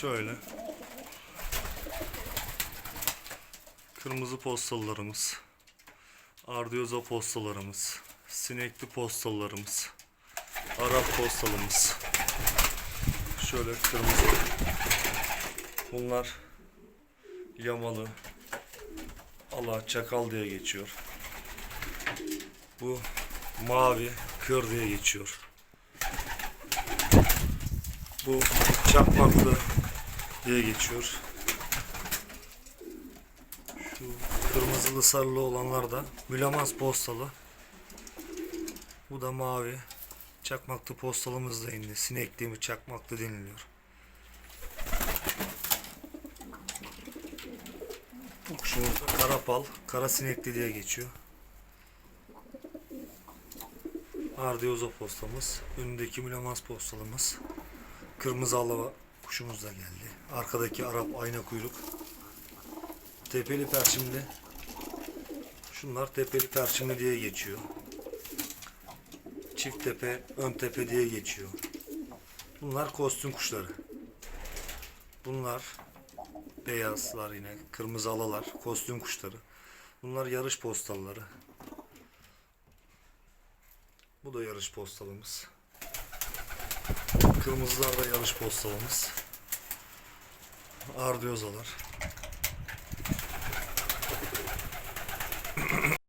Şöyle. Kırmızı postalarımız. Ardiyoza postalarımız. Sinekli postalarımız. Arap postalımız. Şöyle kırmızı. Bunlar yamalı. Allah çakal diye geçiyor. Bu mavi kır diye geçiyor. Bu çakmaklı diye geçiyor. Şu kırmızılı sarılı olanlar da mülamaz postalı. Bu da mavi. Çakmaklı postalımız da indi. Sinekli mi çakmaklı deniliyor. Bu kuşumuz karapal, kara sinekli diye geçiyor. Ardiyoza postamız. Önündeki mülamaz postalımız. Kırmızı alava kuşumuz da geldi. Arkadaki Arap ayna kuyruk. Tepeli perçimli. Şunlar tepeli perçimli diye geçiyor. Çift tepe, ön tepe diye geçiyor. Bunlar kostüm kuşları. Bunlar beyazlar yine, kırmızı alalar, kostüm kuşları. Bunlar yarış postalları. Bu da yarış postalımız. Kırmızılar da yarış postalımız. Ardiyozalar.